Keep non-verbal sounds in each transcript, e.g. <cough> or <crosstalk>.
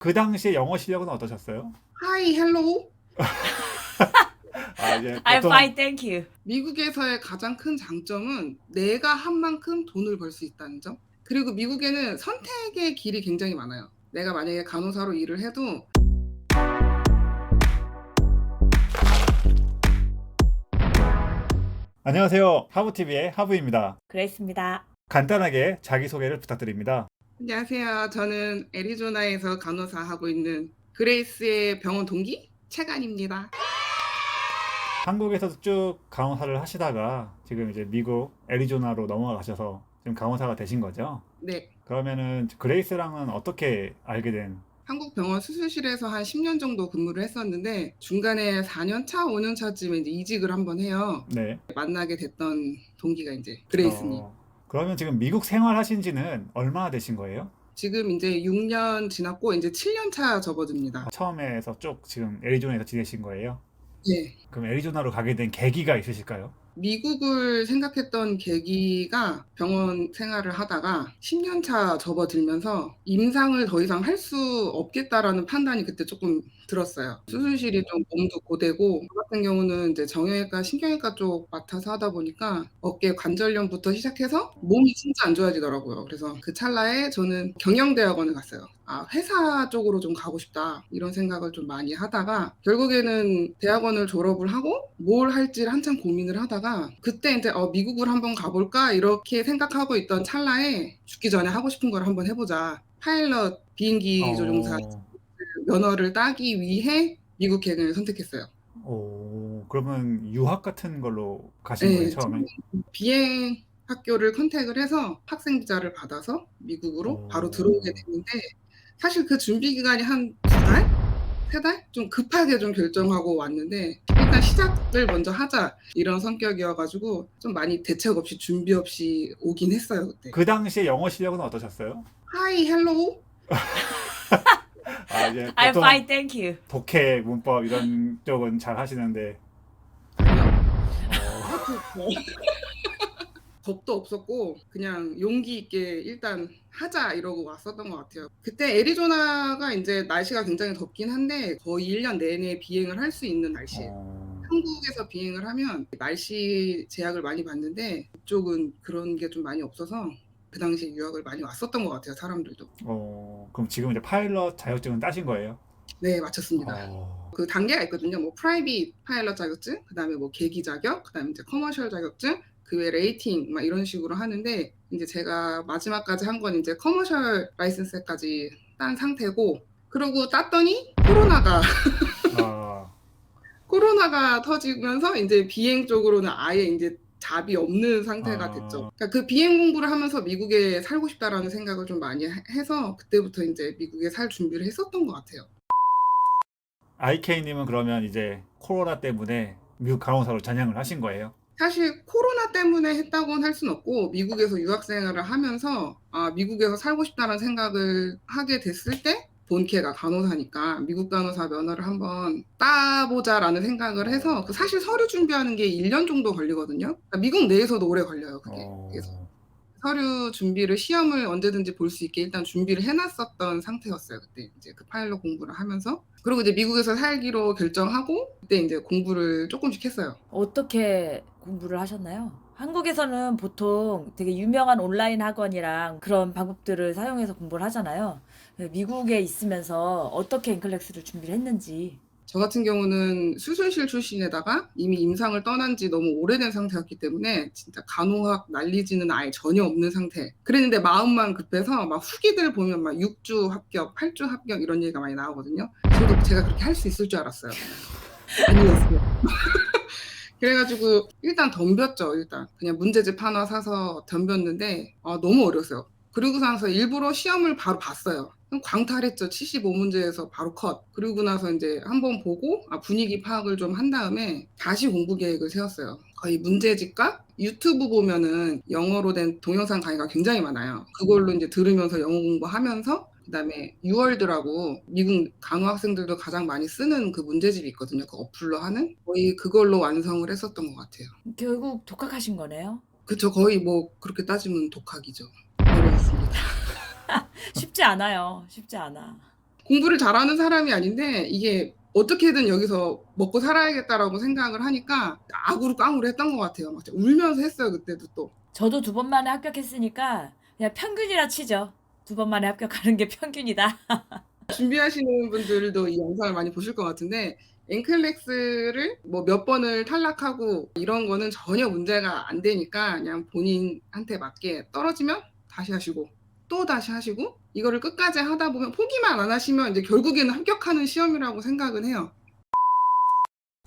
그 당시에 영어 실력은 어떠셨어요? 하이 헬로우 <laughs> 아, 이제 I'm 보통 fine, thank you. 미국에서의 가장 큰 장점은 내가 한 만큼 돈을 벌 수 있다는 점 그리고 미국에는 선택의 길이 굉장히 많아요 내가 만약에 간호사로 일을 해도 안녕하세요. 하부TV의 하부입니다. 그레이스입니다. 간단하게 자기소개를 부탁드립니다. 안녕하세요 저는 애리조나에서 간호사 하고 있는 그레이스의 병원 동기 채간입니다 한국에서도 쭉 간호사를 하시다가 지금 이제 미국 애리조나로 넘어가셔서 지금 간호사가 되신 거죠? 네 그러면은 그레이스랑은 어떻게 알게 된? 한국 병원 수술실에서 한 10년 정도 근무를 했었는데 중간에 4년 차, 5년 차쯤에 이제 이직을 한번 해요. 네. 만나게 됐던 동기가 이제 그레이스님. 어, 그러면 지금 미국 생활하신 지는 얼마나 되신 거예요? 지금 이제 6년 지났고 이제 7년 차 접어듭니다. 처음에서 쭉 지금 애리조나에서 지내신 거예요? 네. 그럼 애리조나로 가게 된 계기가 있으실까요? 미국을 생각했던 계기가 병원 생활을 하다가 10년 차 접어들면서 임상을 더 이상 할 수 없겠다라는 판단이 그때 조금 들었어요. 수술실이 좀 몸도 고되고 저 같은 경우는 이제 정형외과, 신경외과 쪽 맡아서 하다 보니까 어깨 관절염부터 시작해서 몸이 진짜 안 좋아지더라고요. 그래서 그 찰나에 저는 경영대학원을 갔어요. 아, 회사 쪽으로 좀 가고 싶다. 이런 생각을 좀 많이 하다가 결국에는 대학원을 졸업을 하고 뭘 할지를 한참 고민을 하다가 그때 이제 어, 미국을 한번 가볼까 이렇게 생각하고 있던 찰나에 죽기 전에 하고 싶은 걸 한번 해보자. 파일럿 비행기 조종사 어, 면허를 따기 위해 미국 계획을 선택했어요. 오, 그러면 유학 같은 걸로 가신 네, 거예요, 처음에? 비행 학교를 컨택을 해서 학생 비자를 받아서 미국으로 오. 바로 들어오게 됐는데 사실 그 준비 기간이 한 두 달? 세 달? 좀 급하게 좀 결정하고 왔는데 일단 시작을 먼저 하자 이런 성격이어가지고 좀 많이 대책 없이 준비 없이 오긴 했어요 그때. 그 당시에 영어 실력은 어떠셨어요? 하이 헬로우 <laughs> 아, 이제 I'm 보통 fine, thank you. 독해, 문법 이런 쪽은 잘 하시는데 어, <laughs> <laughs> 겁도 없었고 그냥 용기 있게 일단 하자 이러고 왔었던 것 같아요. 그때 애리조나가 이제 날씨가 굉장히 덥긴 한데 거의 1년 내내 비행을 할 수 있는 날씨예요. 어, 한국에서 비행을 하면 날씨 제약을 많이 받는데 이쪽은 그런 게 좀 많이 없어서 그 당시에 유학을 많이 왔었던 것 같아요. 사람들도. 어, 그럼 지금 이제 파일럿 자격증은 따신 거예요? 네, 마쳤습니다. 어, 그 단계가 있거든요. 뭐 프라이빗 파일럿 자격증, 그다음에 뭐 계기 자격, 그다음에 이제 커머셜 자격증, 그 외 레이팅 막 이런 식으로 하는데 이제 제가 마지막까지 한 건 이제 커머셜 라이센스까지 딴 상태고 그러고 땄더니 코로나가 아, <laughs> 코로나가 터지면서 이제 비행 쪽으로는 아예 이제 잡이 없는 상태가 아. 됐죠. 그러니까 그 비행 공부를 하면서 미국에 살고 싶다라는 생각을 좀 많이 해- 해서 그때부터 이제 미국에 살 준비를 했었던 것 같아요. IK님은 그러면 이제 코로나 때문에 미국 간호사로 전향을 하신 거예요? 사실 코로나 때문에 했다고는 할 수는 없고 미국에서 유학 생활을 하면서 아 미국에서 살고 싶다는 생각을 하게 됐을 때 본캐가 간호사니까 미국 간호사 면허를 한번 따보자라는 생각을 해서 그 사실 서류 준비하는 게 1년 정도 걸리거든요. 그러니까 미국 내에서도 오래 걸려요. 그게. 어, 그래서 서류 준비를 시험을 언제든지 볼 수 있게 일단 준비를 해놨었던 상태였어요. 그때 이제 그 파일럿 공부를 하면서 그리고 이제 미국에서 살기로 결정하고 그때 이제 공부를 조금씩 했어요. 어떻게 공부를 하셨나요? 한국에서는 보통 되게 유명한 온라인 학원이랑 그런 방법들을 사용해서 공부를 하잖아요. 미국에 있으면서 어떻게 인클렉스를 준비를 했는지. 저 같은 경우는 수술실 출신에다가 이미 임상을 떠난 지 너무 오래된 상태였기 때문에 진짜 간호학 난리지는 아예 전혀 없는 상태. 그랬는데 마음만 급해서 막 후기들 보면 막 6주 합격, 8주 합격 이런 얘기가 많이 나오거든요. 저도 제가 그렇게 할 수 있을 줄 알았어요. <laughs> 아니었어요. <laughs> 그래가지고 일단 덤볐죠. 일단 그냥 문제집 하나 사서 덤볐는데 아, 너무 어려웠어요. 그리고 나서 일부러 시험을 바로 봤어요. 광탈했죠. 75문제에서 바로 컷. 그리고 나서 이제 한번 보고 아, 분위기 파악을 좀 한 다음에 다시 공부 계획을 세웠어요. 거의 문제집과 유튜브 보면은 영어로 된 동영상 강의가 굉장히 많아요. 그걸로 이제 들으면서 영어 공부하면서 그다음에 유월드라고 미국 간호 학생들도 가장 많이 쓰는 그 문제집이 있거든요. 그 어플로 하는 거의 그걸로 완성을 했었던 것 같아요. 결국 독학하신 거네요. 그쵸 거의 뭐 그렇게 따지면 독학이죠. 어려웠습니다. <laughs> 쉽지 않아요. 쉽지 않아. 공부를 잘하는 사람이 아닌데 이게 어떻게든 여기서 먹고 살아야겠다라고 생각을 하니까 악으로 깡으로 했던 것 같아요. 막 울면서 했어요 그때도 또. 저도 두 번 만에 합격했으니까 그냥 평균이라 치죠. 두 번 만에 합격하는 게 평균이다. <laughs> 준비하시는 분들도 이 영상을 많이 보실 것 같은데 엔클렉스를 뭐 몇 번을 탈락하고 이런 거는 전혀 문제가 안 되니까 그냥 본인한테 맞게 떨어지면 다시 하시고 또 다시 하시고 이거를 끝까지 하다 보면 포기만 안 하시면 이제 결국에는 합격하는 시험이라고 생각은 해요.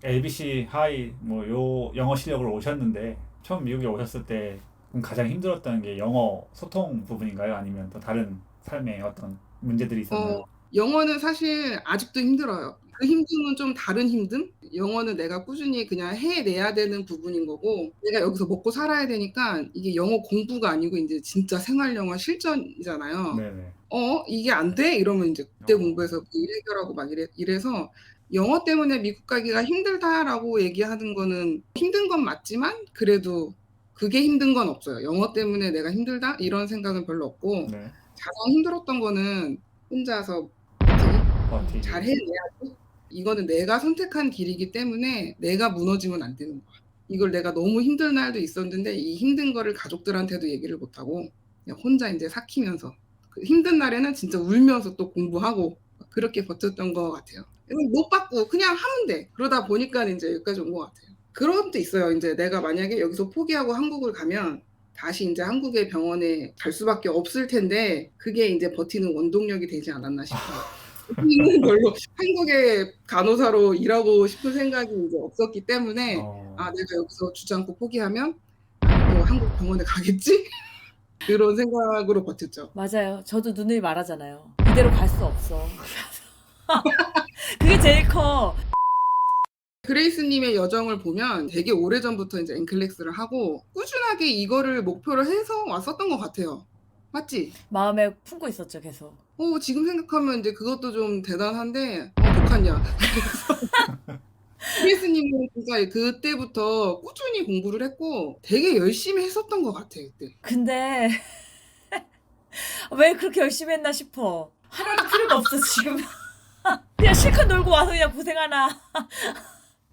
LBC 하이 뭐 요 영어 실력으로 오셨는데 처음 미국에 오셨을 때 그럼 가장 힘들었던 게 영어 소통 부분인가요? 아니면 또 다른 삶의 어떤 문제들이 있었나요? 어, 영어는 사실 아직도 힘들어요. 그 힘듦은 좀 다른 힘듦? 영어는 내가 꾸준히 그냥 해내야 되는 부분인 거고, 내가 여기서 먹고 살아야 되니까 이게 영어 공부가 아니고 이제 진짜 생활 영어 실전이잖아요. 네네. 어, 이게 안 돼? 이러면 이제 그때 어. 공부해서 그 일 해결하고 막 이래, 이래서 영어 때문에 미국 가기가 힘들다라고 얘기하는 거는 힘든 건 맞지만 그래도 그게 힘든 건 없어요. 영어 때문에 내가 힘들다? 이런 생각은 별로 없고, 네. 가장 힘들었던 거는 혼자서 버티기? 버티기. 잘 해내야지. 이거는 내가 선택한 길이기 때문에 내가 무너지면 안 되는 거야. 이걸 내가 너무 힘든 날도 있었는데 이 힘든 거를 가족들한테도 얘기를 못 하고 그냥 혼자 이제 삭히면서 그 힘든 날에는 진짜 울면서 또 공부하고 그렇게 버텼던 것 같아요. 못 받고 그냥 하면 돼. 그러다 보니까 이제 여기까지 온 것 같아요. 그런 것도 있어요. 이제 내가 만약에 여기서 포기하고 한국을 가면 다시 이제 한국의 병원에 갈 수밖에 없을 텐데 그게 이제 버티는 원동력이 되지 않았나 싶어요. 저는 별로 한국의 간호사로 일하고 싶은 생각이 이제 없었기 때문에 어, 아 내가 여기서 주지 않고 포기하면 아, 또 한국 병원에 가겠지? <laughs> 그런 생각으로 버텼죠. 맞아요. 저도 누누이 말하잖아요. 이대로 갈 수 없어. <laughs> 그게 제일 커. 그레이스님의 여정을 보면 되게 오래전부터 이제 앵클렉스를 하고 꾸준하게 이거를 목표로 해서 왔었던 것 같아요. 맞지? 마음에 품고 있었죠, 계속. 어, 지금 생각하면 이제 그것도 좀 대단한데, 어, 독하냐. 그레이스님은 <laughs> 진짜 그때부터 꾸준히 공부를 했고 되게 열심히 했었던 것 같아요, 그때. 근데 <laughs> 왜 그렇게 열심히 했나 싶어. 하나도 필요가 없어, 지금. <laughs> 그냥 실컷 놀고 와서 그냥 고생하나.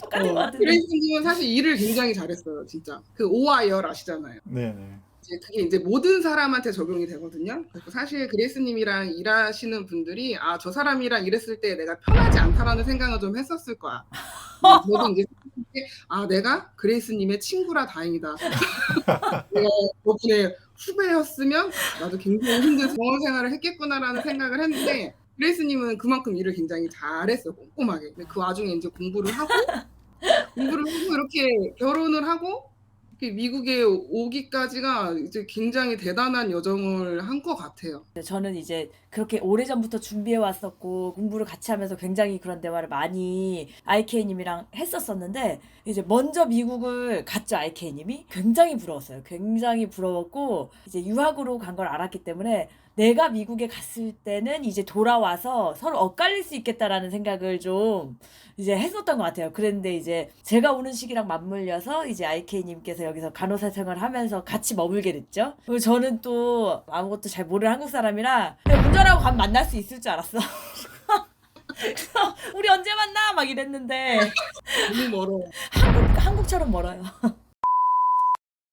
똑같은 것 같은데. 그레이스님은 사실 일을 굉장히 잘했어요, 진짜. 그 오와 열 아시잖아요. 네네. 이제 그게 이제 모든 사람한테 적용이 되거든요. 그래서 사실 그레이스님이랑 일하시는 분들이 아 저 사람이랑 일했을 때 내가 편하지 않다라는 생각을 좀 했었을 거야. 저도 이제 아 내가 그레이스님의 친구라 다행이다. <laughs> 내가 저분의 후배였으면 나도 굉장히 힘든 병원 생활을 했겠구나라는 생각을 했는데 그레이스님은 그만큼 일을 굉장히 잘했어요 꼼꼼하게. 근데 그 와중에 이제 공부를 하고 <laughs> 공부를 하고 이렇게 결혼을 하고 이렇게 미국에 오기까지가 이제 굉장히 대단한 여정을 한 것 같아요. 저는 이제 그렇게 오래전부터 준비해 왔었고 공부를 같이 하면서 굉장히 그런 대화를 많이 IK님이랑 했었었는데 이제 먼저 미국을 갔죠 IK님이 굉장히 부러웠어요. 굉장히 부러웠고 이제 유학으로 간 걸 알았기 때문에 내가 미국에 갔을 때는 이제 돌아와서 서로 엇갈릴 수 있겠다라는 생각을 좀 이제 했었던 것 같아요. 그랬는데 이제 제가 오는 시기랑 맞물려서 이제 IK님께서 여기서 간호사 생활을 하면서 같이 머물게 됐죠. 그리고 저는 또 아무것도 잘 모르는 한국 사람이라 그냥 운전하고 가면 만날 수 있을 줄 알았어. <laughs> 그래서 우리 언제 만나? 막 이랬는데 너무 멀어. 한국, 한국처럼 멀어요.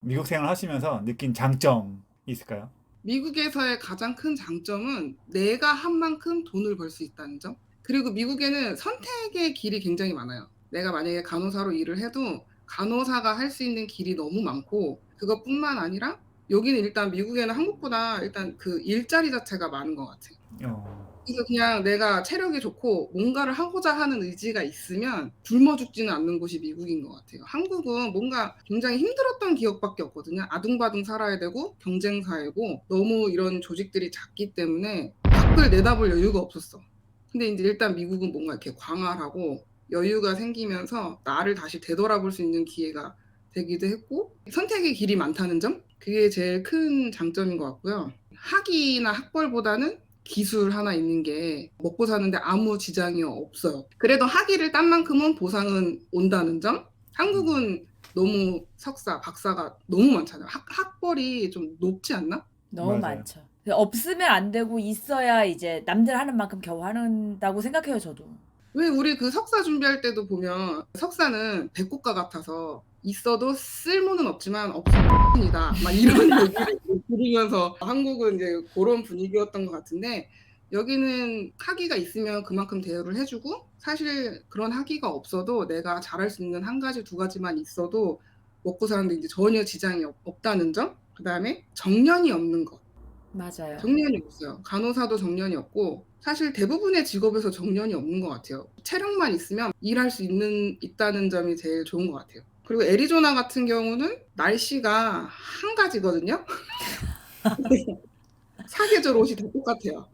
미국 생활 하시면서 느낀 장점 있을까요? 미국에서의 가장 큰 장점은 내가 한 만큼 돈을 벌 수 있다는 점. 그리고 미국에는 선택의 길이 굉장히 많아요. 내가 만약에 간호사로 일을 해도 간호사가 할 수 있는 길이 너무 많고 그것뿐만 아니라 여기는 일단 미국에는 한국보다 일단 그 일자리 자체가 많은 것 같아요. 어, 그래서 그냥 내가 체력이 좋고 뭔가를 하고자 하는 의지가 있으면 굶어 죽지는 않는 곳이 미국인 것 같아요. 한국은 뭔가 굉장히 힘들었던 기억밖에 없거든요. 아둥바둥 살아야 되고 경쟁 사회고 너무 이런 조직들이 작기 때문에 밖을 내다볼 여유가 없었어. 근데 이제 일단 미국은 뭔가 이렇게 광활하고 여유가 생기면서 나를 다시 되돌아볼 수 있는 기회가 되기도 했고 선택의 길이 많다는 점 그게 제일 큰 장점인 것 같고요. 학위나 학벌보다는 기술 하나 있는 게 먹고 사는데 아무 지장이 없어요. 그래도 학위를 딴 만큼은 보상은 온다는 점. 한국은 너무 석사, 박사가 너무 많잖아요. 학, 학벌이 좀 높지 않나? 너무 맞아요. 많죠. 없으면 안 되고 있어야 이제 남들 하는 만큼 겨우 하는다고 생각해요, 저도. 왜 우리 그 석사 준비할 때도 보면 석사는 백국가 같아서 있어도 쓸모는 없지만 이다 막 이런 <laughs> 얘기를 들으면서 한국은 이제 그런 분위기였던 것 같은데 여기는 학위가 있으면 그만큼 대우를 해주고 사실 그런 학위가 없어도 내가 잘할 수 있는 한 가지 두 가지만 있어도 먹고 사는데 이제 전혀 지장이 없- 없다는 점 그다음에 정년이 없는 것 맞아요. 정년이 없어요. 간호사도 정년이 없고 사실 대부분의 직업에서 정년이 없는 것 같아요. 체력만 있으면 일할 수 있는 있다는 점이 제일 좋은 것 같아요. 그리고 애리조나 같은 경우는 날씨가 한 가지거든요. <laughs> 사계절 옷이 다 똑같아요.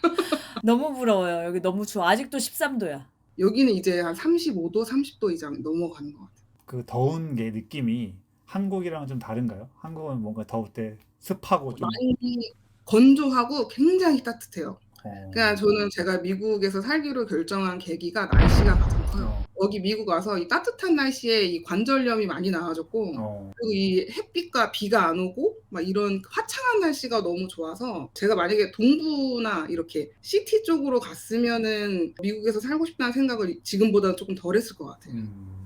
<laughs> 너무 부러워요. 여기 너무 추워. 아직도 13도야. 여기는 이제 한 35도, 30도 이상 넘어가는 것 같아요. 그 더운 게 느낌이 한국이랑 좀 다른가요? 한국은 뭔가 더울 때 습하고 좀 많이 건조하고 굉장히 따뜻해요. 어, 그러니까 저는 제가 미국에서 살기로 결정한 계기가 날씨가 가장 커요. 어, 여기 미국 와서 이 따뜻한 날씨에 이 관절염이 많이 나아졌고 어, 그리고 이 햇빛과 비가 안 오고 막 이런 화창한 날씨가 너무 좋아서 제가 만약에 동부나 이렇게 시티 쪽으로 갔으면은 미국에서 살고 싶다는 생각을 지금보다는 조금 덜 했을 것 같아요. 음.